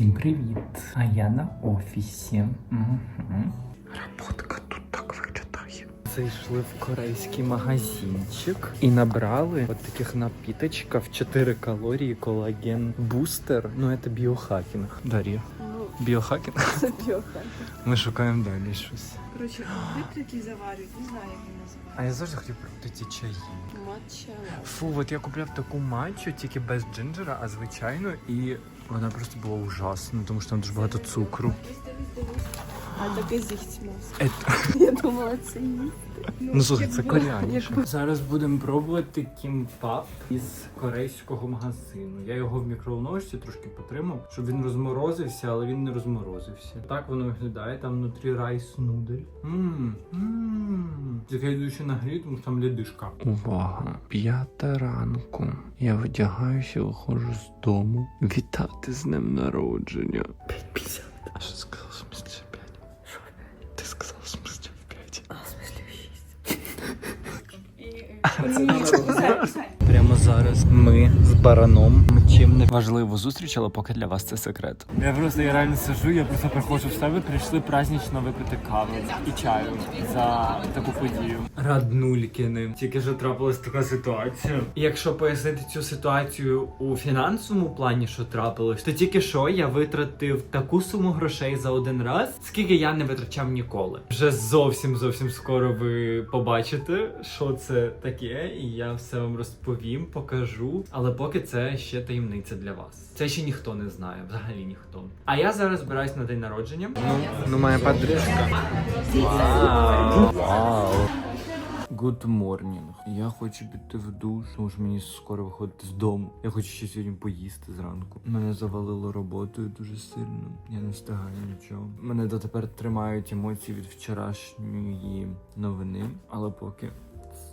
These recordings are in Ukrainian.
Всім привіт! А я на офісі. Угу. Роботка тут так виглядає. Зайшли в корейський магазинчик і набрали от таких напіточків 4 калорії, колаген, бустер. Ну, це біохакінг. Дар'я. Ну, Біохакінг? це біоха. Ми шукаємо далі щось. Коротше, витрики заварюють, не знаю, як він називається. А я завжди хотів пробувати ці чаї. Матча. Фу, от я купляв таку матчу, тільки без джинджера, а звичайно, і вона просто була ужасна, тому що там дуже багато цукру. А таке. Я думала, це їсть. Ну слухай, це якби- Зараз будемо пробувати кімпап із корейського магазину. Я його в мікроволновці трошки потримав, щоб він розморозився, але він не розморозився. Так воно виглядає. Там внутрі райс нудель. Тільки я йду ще нагрію, тому що там лідишка. Увага! П'ята ранку. Я вдягаюся, виходжу з дому. Вітати з днем народження. 5.50. А що сказав 小金不帅不帅 Прямо зараз ми з бараном чим не важливу зустріч, але поки для вас це секрет. Я просто я реально сижу, я просто приходжу в себе, прийшли празднично випити каву і чаю за таку подію. Раднулькини. Тільки що трапилась така ситуація. Якщо пояснити цю ситуацію у фінансовому плані, що трапилось, то тільки що я витратив таку суму грошей за один раз, скільки я не витрачав ніколи. Вже зовсім зовсім скоро ви побачите, що це таке, і я все вам розповім, покажу. Але поки це ще таємниця для вас. Це ще ніхто не знає, взагалі ніхто. А я зараз збираюсь на день народження. Ну, ну моя подружка. Вау! Вау! Good morning. Я хочу піти в душ, тому що мені скоро виходити з дому. Я хочу ще сьогодні поїсти зранку. Мене завалило роботою дуже сильно. Я не встигаю нічого. Мене дотепер тримають емоції від вчорашньої новини, але поки.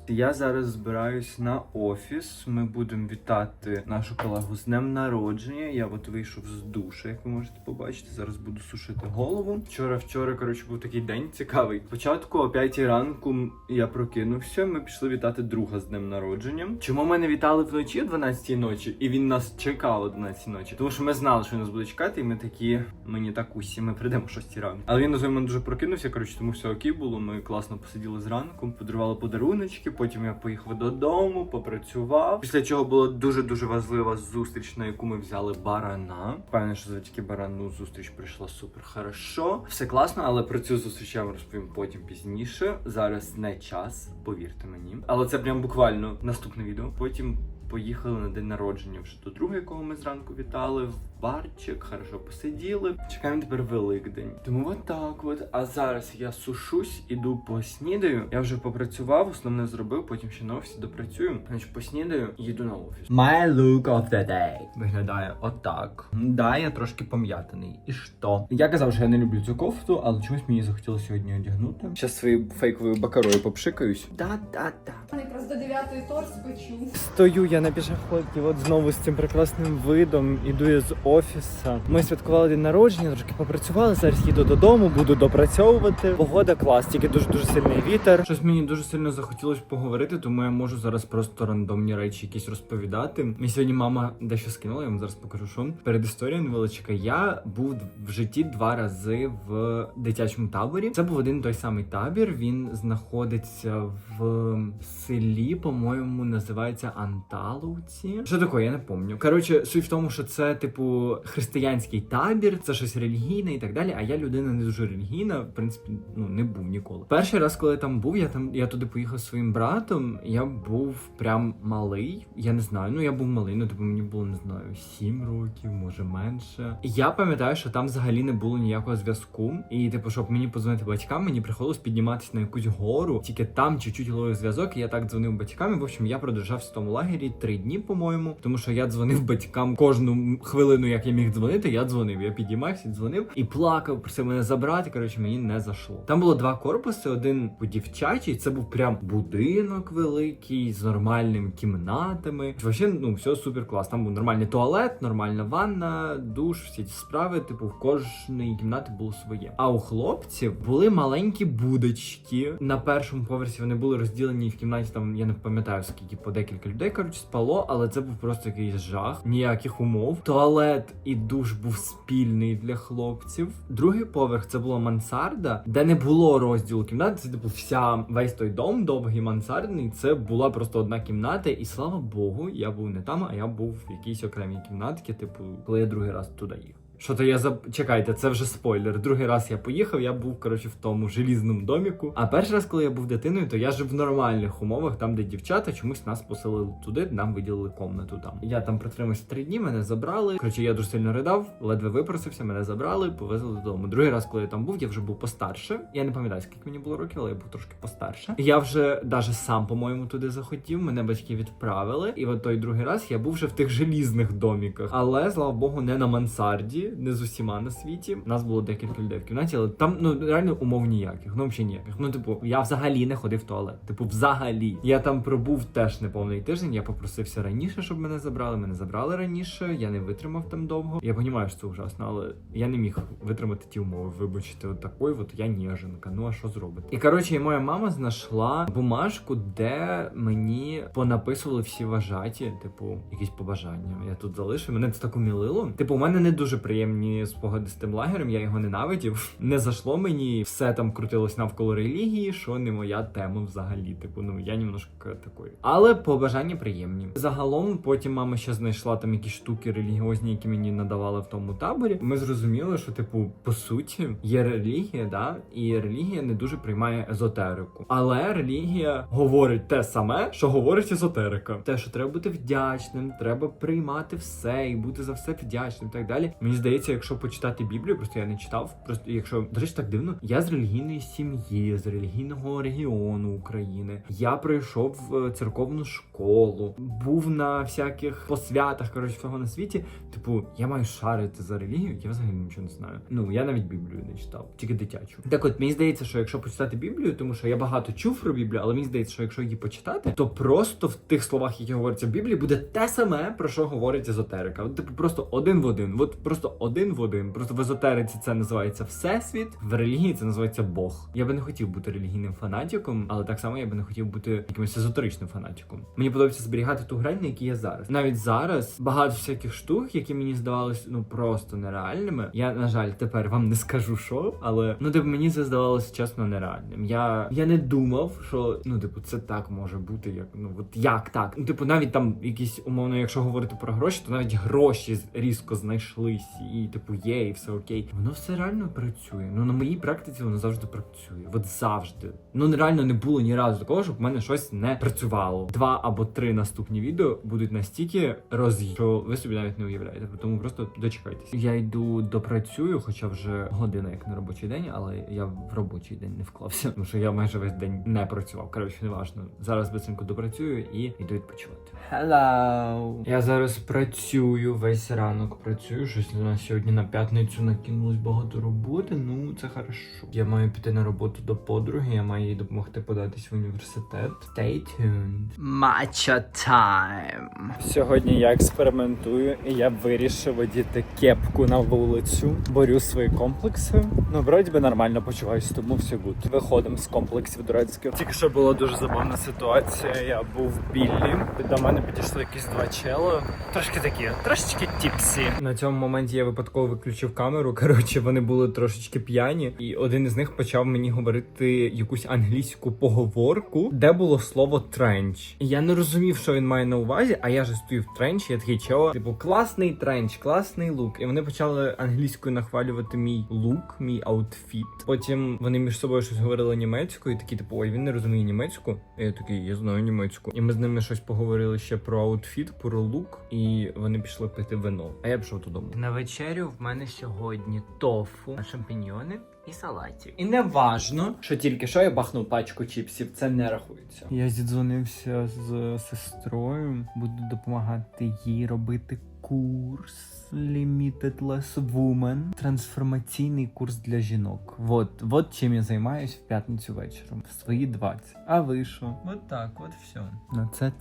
Я зараз збираюсь на офіс. Ми будемо вітати нашу колегу з днем народження. Я от вийшов з душа, як ви можете побачити. Зараз буду сушити голову. Вчора, вчора, коротше, був такий день цікавий. Спочатку о 5 ранку я прокинувся. Ми пішли вітати друга з днем народження. Чому ми не вітали вночі о 12 ночі? І він нас чекав о 12 ночі. Тому що ми знали, що він нас буде чекати, і ми такі, мені так усі, ми прийдемо о 6 ранку. Але він на момент дуже прокинувся. Коротше, тому все окей було. Ми класно посиділи зранку, подарували подаруночки. Потім я поїхав додому, попрацював. Після чого була дуже дуже важлива зустріч, на яку ми взяли барана. Впевнений, що завдяки барану зустріч прийшла супер хорошо. Все класно, але про цю зустріч я вам розповім потім пізніше. Зараз не час, повірте мені. Але це прям буквально наступне відео. Потім. Поїхали на день народження вже до друга, якого ми зранку вітали, барчик, хорошо посиділи. Чекаємо тепер Великдень. Тому от так от. А зараз я сушусь, іду поснідаю. Я вже попрацював, основне зробив, потім ще на офісі допрацюю. Значить, поснідаю і їду на офіс. My look of the day виглядає отак. Да, я трошки пом'ятаний. І що? Я казав, що я не люблю цю кофту, але чомусь мені захотілося сьогодні одягнути. Зараз своєю фейковою бакарою попшикаюсь. Да-да-да. Якраз до 9 торт спечу. Стою я на пішоході, от знову з цим прекрасним видом. Іду я з офісу. Ми святкували день народження, трошки попрацювали. Зараз їду додому, буду допрацьовувати. Погода клас, тільки дуже дуже сильний вітер. Щось мені дуже сильно захотілося поговорити, тому я можу зараз просто рандомні речі якісь розповідати. Мені сьогодні мама дещо скинула, я вам зараз покажу, що перед історією невеличка. Я був в житті два рази в дитячому таборі. Це був один той самий табір. Він знаходиться в селі, по-моєму, називається Анталовці. Що таке, я не пам'ятаю. Коротше, суть в тому, що це типу християнський табір, це щось релігійне і так далі. А я людина не дуже релігійна, в принципі, ну не був ніколи. Перший раз, коли там був, я там я туди поїхав зі своїм братом. Я був прям малий. Я не знаю. Ну я був малий, ну типу мені було не знаю, 7 років, може менше. Я пам'ятаю, що там взагалі не було ніякого зв'язку. І типу, щоб мені подзвонити батькам, мені приходилось підніматися на якусь гору. Тільки там чуть-чуть ловив зв'язок. І я так дзвонив батькам. І, в общем, я продержався в тому лагері три дні, по-моєму, тому що я дзвонив батькам кожну хвилину, як я міг дзвонити. Я дзвонив. Я підіймався, дзвонив і плакав, просив мене забрати. Коротше, мені не зашло. Там було два корпуси: один по дівчачий. Це був прям будинок великий з нормальними кімнатами. Вообще, ну все супер клас. Там був нормальний туалет, нормальна ванна, душ, всі ці справи. Типу, в кожній кімнаті було своє. А у хлопців були маленькі будочки. На першому поверсі вони були розділені в кімнаті. Там я не пам'ятаю скільки по декілька людей коротше спало, але це був просто якийсь жах, ніяких умов. Туалет туалет і душ був спільний для хлопців. Другий поверх це була мансарда, де не було розділу кімнат. Це типу вся весь той дом, довгий мансардний. Це була просто одна кімната, і слава Богу, я був не там, а я був в якійсь окремій кімнатці, типу, коли я другий раз туди їхав. Що то я заб... Чекайте, це вже спойлер. Другий раз я поїхав, я був коротше в тому желізному доміку. А перший раз, коли я був дитиною, то я жив в нормальних умовах, там, де дівчата чомусь нас поселили туди, нам виділили комнату там. Я там протримався три дні, мене забрали. Коротше, я дуже сильно ридав, ледве випросився, мене забрали, повезли додому. Другий раз, коли я там був, я вже був постарше. Я не пам'ятаю, скільки мені було років, але я був трошки постарше. Я вже даже сам, по-моєму, туди захотів. Мене батьки відправили. І от той другий раз я був вже в тих желізних доміках. Але слава Богу, не на мансарді, не з усіма на світі. У Нас було декілька людей в кімнаті, але там ну реально умов ніяких. Ну взагалі ніяких. Ну, типу, я взагалі не ходив в туалет. Типу, взагалі. Я там пробув теж неповний тиждень. Я попросився раніше, щоб мене забрали. Мене забрали раніше. Я не витримав там довго. Я розумію, що це ужасно, але я не міг витримати ті умови. Вибачте, от такої, от я ніженка. Ну а що зробити? І коротше, і моя мама знайшла бумажку, де мені понаписували всі вважаті, типу, якісь побажання. Я тут залишив. Мене це так умілило. Типу, у мене не дуже приємні спогади з тим лагерем. Я його ненавидів. Не зашло мені. Все там крутилось навколо релігії, що не моя тема взагалі. Типу, ну я немножко такий. Але побажання приємні. Загалом, потім мама ще знайшла там якісь штуки релігіозні, які мені надавали в тому таборі. Ми зрозуміли, що типу, по суті, є релігія, да, і релігія не дуже приймає езотерику. Але релігія говорить те саме, що говорить езотерика. Те, що треба бути вдячним, треба приймати все і бути за все вдячним, і так далі. Мені здається, якщо почитати Біблію, просто я не читав. Просто якщо до речі, так дивно, я з релігійної сім'ї, з релігійного регіону України. Я пройшов е, церковну школу, був на всяких посвятах, коротше, всього на світі. Типу, я маю шарити за релігію, я взагалі нічого не знаю. Ну я навіть Біблію не читав, тільки дитячу. Так от мені здається, що якщо почитати Біблію, тому що я багато чув про Біблію, але мені здається, що якщо її почитати, то просто в тих словах, які говоряться в Біблії, буде те саме, про що говорить езотерика. От, типу, просто один в один. От просто один в один. Просто в езотериці це називається всесвіт, в релігії це називається Бог. Я би не хотів бути релігійним фанатиком, але так само я би не хотів бути якимось езотеричним фанатиком. Мені подобається зберігати ту грань, на якій я зараз. Навіть зараз багато всяких штук, які мені здавалися ну просто нереальними. Я на жаль тепер вам не скажу що, але ну типу мені це здавалося чесно нереальним. Я, я не думав, що ну типу це так може бути, як ну от як так. Ну типу, навіть там якісь умовно, якщо говорити про гроші, то навіть гроші різко знайшлись, і типу є, і все окей. Воно все реально працює. Ну на моїй практиці воно завжди працює. От завжди. Ну нереально не було ні разу такого, щоб в мене щось не працювало. Два або три наступні відео будуть настільки роз'ї, що ви собі навіть не уявляєте. Тому просто дочекайтесь. Я йду допрацюю, хоча вже година як на робочий день, але я в робочий день не вклався, тому що я майже весь день не працював. Коротше, неважно. Зараз бисенько допрацюю і йду відпочивати. Hello! Я зараз працюю весь ранок. Працюю. Щось у нас сьогодні на п'ятницю накинулось багато роботи. Ну це хорошо. Я маю піти на роботу до подруги. Я маю їй допомогти податись в університет. Stay tuned. Matcha time. Сьогодні я експериментую і я вирішив одіти кепку на вулицю. Борю свої комплекси. Ну, вроді би нормально почуваюся, тому все гуд. Виходимо з комплексів дурацьких. Тільки що була дуже забавна ситуація. Я був в Біллі. До мене підійшли якісь два чела. Трошки такі, трошечки тіпсі. На цьому моменті я випадково виключив камеру. Коротше, вони були трошечки п'яні, і один із них почав мені говорити якусь англійську поговорку, де було слово тренч. І я не розумів, що він має на увазі, а я же стою в тренчі, я такий чела, типу, класний тренч, класний лук. І вони почали англійською нахвалювати мій лук, мій аутфіт. Потім вони між собою щось говорили німецькою, і такі, типу, ой, він не розуміє німецьку. І я такий, я знаю німецьку. І ми з ними щось поговорили ще про аутфіт, про лук, і вони пішли пити вино. А я пішов додому. На вечерю в мене сьогодні тофу, шампіньйони і салатів. І не важно, що тільки що я бахнув пачку чіпсів, це не рахується. Я зідзвонився з сестрою, буду допомагати їй робити курс. Limitless Woman. Трансформаційний курс для жінок. Вот, вот чим я займаюсь в п'ятницю вечором. В свої 20. А ви що? От так, от все. На це.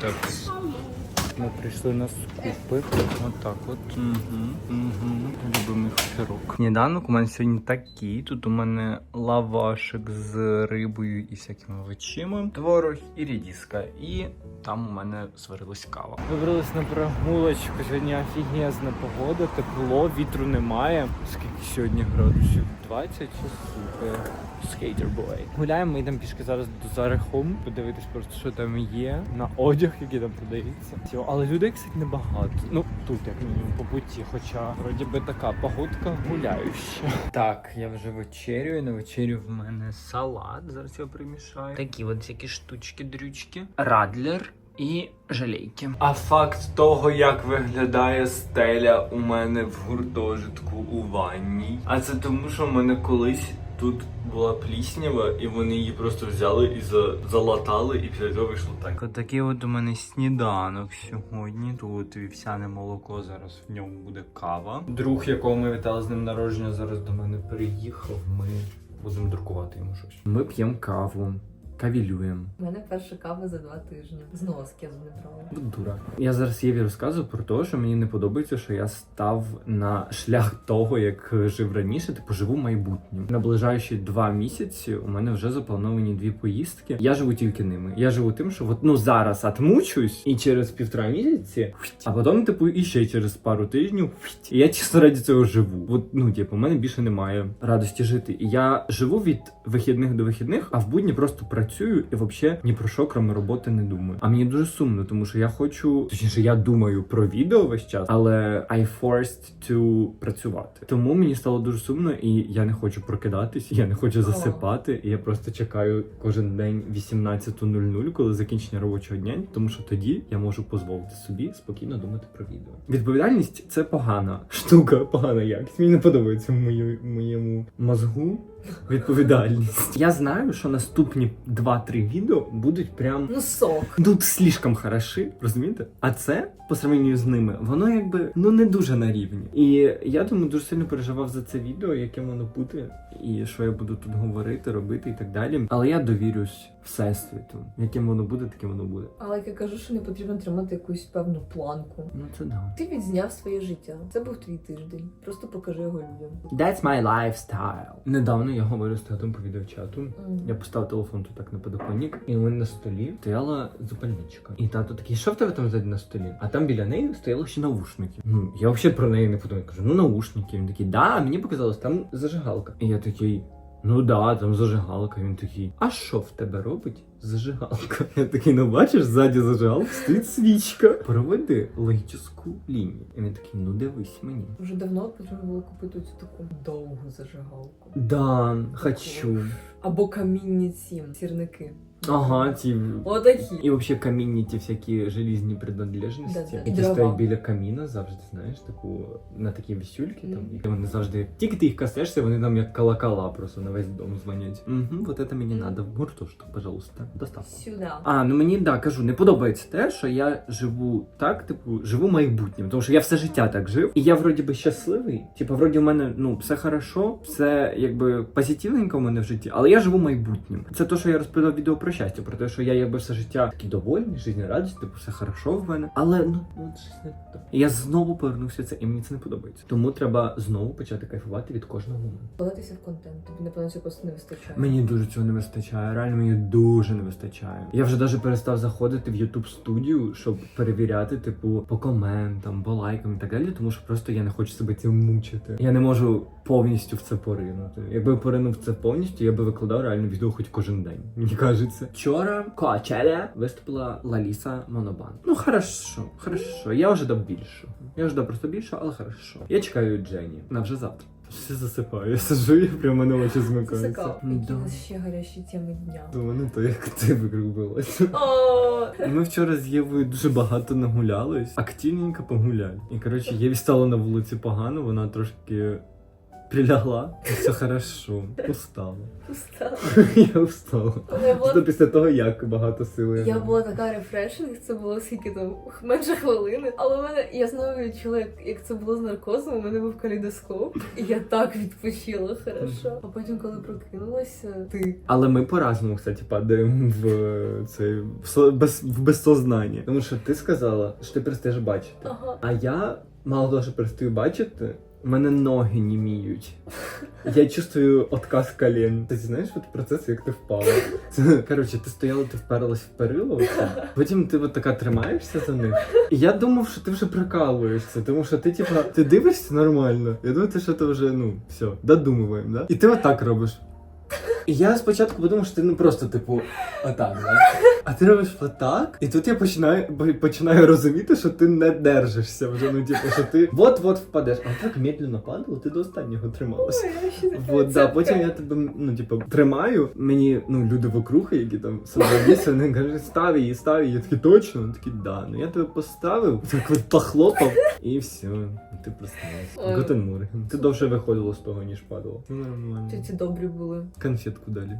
Так. Ми прийшли на скупи. От так от. Угу, угу. Любимо їх. Сніданок у мене сьогодні такий. Тут у мене лавашик з рибою і всякими овочима, творог і рідіска. І там у мене сварилась кава. Вибрались на прогулочку. Сьогодні офігезна погода, тепло, вітру немає. Скільки сьогодні градусів? 20 чи супер. Скейтербой. Гуляємо, ми йдемо пішки зараз до Zara Home, подивитись просто, що там є на одяг, який там продається. Але людей, кстати, небагато. Ну тут як мінімум по путі, хоча вроді би така погодка гуляюща. Так, я вже вечерюю. На вечерю в мене салат. Зараз я примішаю. Такі от всякі штучки, дрючки. Радлер. І жалейки. А факт того, як виглядає стеля у мене в гуртожитку у ванній. А це тому, що в мене колись тут була пліснява, і вони її просто взяли і за... залатали, і після цього вийшло так. Отакий от у мене сніданок сьогодні. Тут вівсяне молоко, зараз в ньому буде кава. Друг, якого ми вітали з ним народження, зараз до мене приїхав. Ми будемо друкувати йому щось. Ми п'ємо каву. Кавілюємо. У мене перша кава за два тижні. Знову з. От дура. Я зараз Єві розказую про те, що мені не подобається, що я став на шлях того, як жив раніше, типу живу майбутнім. Наближаючи два місяці, у мене вже заплановані дві поїздки. Я живу тільки ними. Я живу тим, що от ну зараз отмучусь, і через півтора місяці, а потім, типу, і ще через пару тижнів. І я чесно раді цього живу. От ну, типу, у мене більше немає радості жити. І я живу від вихідних до вихідних, а в будні просто працюю і взагалі ні про що, крім роботи, не думаю. А мені дуже сумно, тому що я хочу, точніше, я думаю про відео весь час, але I forced to працювати. Тому мені стало дуже сумно, і я не хочу прокидатись, я не хочу засипати. І я просто чекаю кожен день 18.00, коли закінчення робочого дня, тому що тоді я можу дозволити собі спокійно думати про відео. Відповідальність це погана штука, погана якість. Мені не подобається в моєму мозгу. Відповідальність. Я знаю, що наступні 2-3 відео будуть прям Ну сок. тут слишком хороші, розумієте? А це по сравненню з ними, воно якби ну не дуже на рівні. І я думаю, дуже сильно переживав за це відео, яким воно буде, і що я буду тут говорити, робити і так далі. Але я довірюсь всесвіту. Яким воно буде, таким воно буде. Але як я кажу, що не потрібно тримати якусь певну планку. Ну це да. Ти відзняв своє життя. Це був твій тиждень. Просто покажи його людям. That's my lifestyle. Недавно я говорю з татом по відеочату. Мгм. Я поставив телефон тут так на подоконник, і мене на столі стояла запальничка. І тато такий, що в тебе там ззаді на столі? А там біля неї стояли ще наушники. Ну, я взагалі про неї не подумав. Кажу, ну наушники. Він такий, да, мені показалось, там зажигалка. І я такий. Ну да, там зажигалка. Він такий, а що в тебе робить зажигалка? Я такий, ну бачиш, ззаді зажигалки стоїть свічка. Проведи логічну лінію. І він такий, ну дивись мені. Вже давно потрібно було купити цю таку довгу зажигалку. Да, хочу. Або камінні ці сірники. Ага, ті Отакі. І взагалі камінні ті всякі желізні принадлежності, Да-да. І які дрова. стоять біля каміна завжди, знаєш, таку на такі вісюльки там. І вони завжди, тільки ти їх касаєшся, вони там як колокола просто на весь дом дзвонять. Угу, вот это мені Мгм. надо в гуртожиток, пожалуйста, Доставка. Сюди. А, ну мені да, кажу, не подобається те, що я живу так, типу, живу майбутнім. Тому що я все життя так жив, і я вроді би щасливий. Типу, вроді в мене ну все хорошо, все якби позитивненько в мене в житті, але я живу майбутнім. Це те, що я розповідав відео про щастя, про те, що я якби все життя такий довольний, життєрадісний, типу, все хорошо в мене. Але ну, ну щось не. І я знову повернувся це, і мені це не подобається. Тому треба знову почати кайфувати від кожного моменту. Вкладатися в контент. Тобі напевно цього просто не вистачає. Мені дуже цього не вистачає. Реально мені дуже не вистачає. Я вже навіть перестав заходити в YouTube студію, щоб перевіряти, типу, по коментам, по лайкам і так далі, тому що просто я не хочу себе цим мучити. Я не можу повністю в це поринути. Якби поринув це повністю, я би викладав реально відео хоч кожен день. Мені кажеться. Вчора Коачеля виступила Лаліса Монобан. Ну хорошо, хорошо. Я вже дав більше. Я вже дав просто більше, але хорошо. Я чекаю Джені. Вона вже завтра. Все засипаю. Я сижу, і прямо на очі змикаються. Засикав. Які Да. у нас ще гарячі теми дня. То мене то як ти викрубилася. Ми вчора з Євою дуже багато нагулялись, активненько погуляли. І коротше, Єві стало на вулиці погано, вона трошки прилягла. І все хорошо. Устала. устала. Я устала. Я була Це після того, як багато сили. Я була така рефрешинг, це було скільки там менше хвилини. Але в мене я знову відчула, як, як це було з наркозом. У мене був калейдоскоп, і я так відпочила хорошо. А потім, коли прокинулася, ти Але ми по-разному, кстати, падаємо в цей в, со- без, в безсознання. Тому що ти сказала, що ти перестаєш бачити. ага. А я мало того, що перестаю бачити, мене ноги німіють. Я чувствую отказ колен. Ти знаєш от процес, як ти впала? Коротше, ти стояла, ти вперлась в перило, потім ти от така тримаєшся за них. І я думав, що ти вже прикалуєшся, тому що ти, типа, ти дивишся нормально. Я думаю, ти, що ти вже, ну, все, додумуємо, да? І ти отак робиш. І я спочатку подумав, що ти ну просто, типу, отак, да? А ти робиш отак, і тут я починаю починаю розуміти, що ти не держишся вже. Ну, типу, що ти от-от впадеш. А так медленно падало, ти до останнього трималася. Вот, да, потім я тебе, ну, типу, тримаю. Мені, ну, люди вокруг, які там собрались, вони кажуть, став її, став її. Я такий, точно? Вони такі, да. Ну я тебе поставив, так от похлопав, і все. Ти проснулась. Готен Ти довше виходило з того, ніж падало. Нормально. Ці добрі були? Конфетку далі.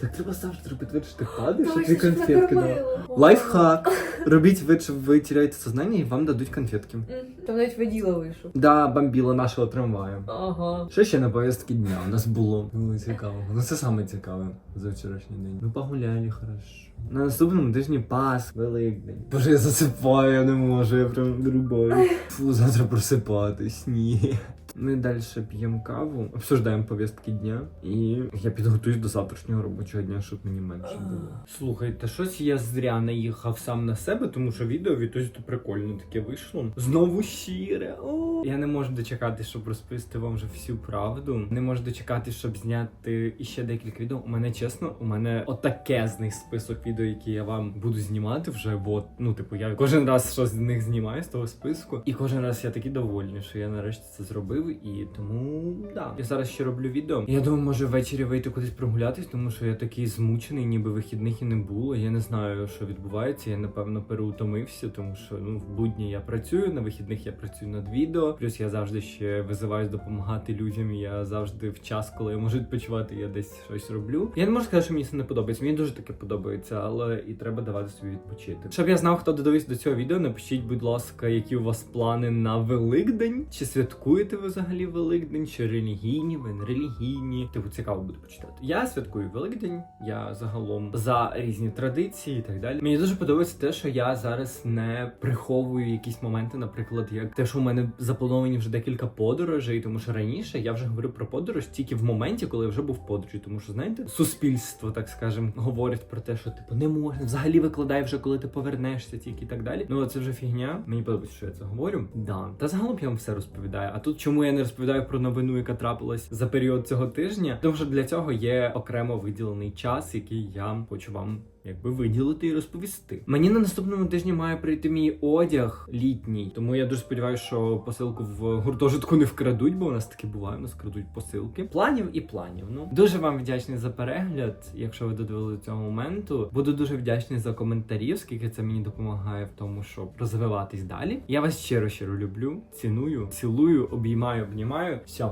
Так треба завжди робити вид, що ти падаєш, і Точно, конфетки дали. Лайфхак. Робіть вид, що ви теряєте сознання і вам дадуть конфетки. Там навіть воділа вийшов. Да, бомбіла нашого трамваю. Ага. Що ще на повістки дня у нас було? Було цікаво. Ну це саме цікаве за вчорашній день. Ми погуляли хорошо. На наступному тижні Пас, Великдень. Боже, я засипаю, я не можу, я прям вирубаю. Фу, завтра просипатись, ні. Ми далі п'ємо каву, обсуждаємо повістки дня, і я підготуюсь до завтрашнього робочого дня, щоб мені менше було. Слухайте, щось я зря наїхав сам на себе, тому що відео відтось то прикольно таке вийшло. Знову щире. О! Я не можу дочекати, щоб розповісти вам вже всю правду. Не можу дочекати, щоб зняти іще декілька відео. У мене чесно, у мене отакезний список відео, які я вам буду знімати вже. Бо ну, типу, я кожен раз щось з них знімаю з того списку, і кожен раз я такий довольний, що я нарешті це зробив. І тому да, я зараз ще роблю відео. Я думаю, може ввечері вийти кудись прогулятись, тому що я такий змучений, ніби вихідних і не було. Я не знаю, що відбувається. Я напевно переутомився, тому що ну в будні я працюю, на вихідних я працюю над відео. Плюс я завжди ще визиваюсь допомагати людям. Я завжди в час, коли я можу відпочивати, я десь щось роблю. Я не можу сказати, що мені це не подобається. Мені дуже таке подобається, але і треба давати собі відпочити. Щоб я знав, хто додивився до цього відео, напишіть, будь ласка, які у вас плани на Великдень? Чи святкуєте ви взагалі Великдень? Чи релігійні? Ви не релігійні? Типу цікаво буде почитати. Я святкую Великдень. Я загалом за різні традиції і так далі. Мені дуже подобається те, що я зараз не приховую якісь моменти, наприклад, як те, що у мене заплановані вже декілька подорожей, тому що раніше я вже говорив про подорож тільки в моменті, коли я вже був в подорожі. Тому що знаєте, суспільство, так скажем, говорить про те, що типу не можна взагалі викладай вже, коли ти повернешся, тільки і так далі. Ну це вже фігня. Мені подобається, що я це говорю. Да. Та загалом я вам все розповідаю. А тут я не розповідаю про новину, яка трапилась за період цього тижня? Тому що для цього є окремо виділений час, який я хочу вам. Якби виділити і розповісти. Мені на наступному тижні має прийти мій одяг літній, тому я дуже сподіваюся, що посилку в гуртожитку не вкрадуть, бо у нас таке буває, у нас крадуть посилки. Планів і планів. Ну дуже вам вдячний за перегляд, якщо ви додивили до цього моменту. Буду дуже вдячний за коментарі, оскільки це мені допомагає в тому, щоб розвиватись далі. Я вас щиро щиро люблю, ціную, цілую, обіймаю, обнімаю. Все,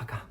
пока.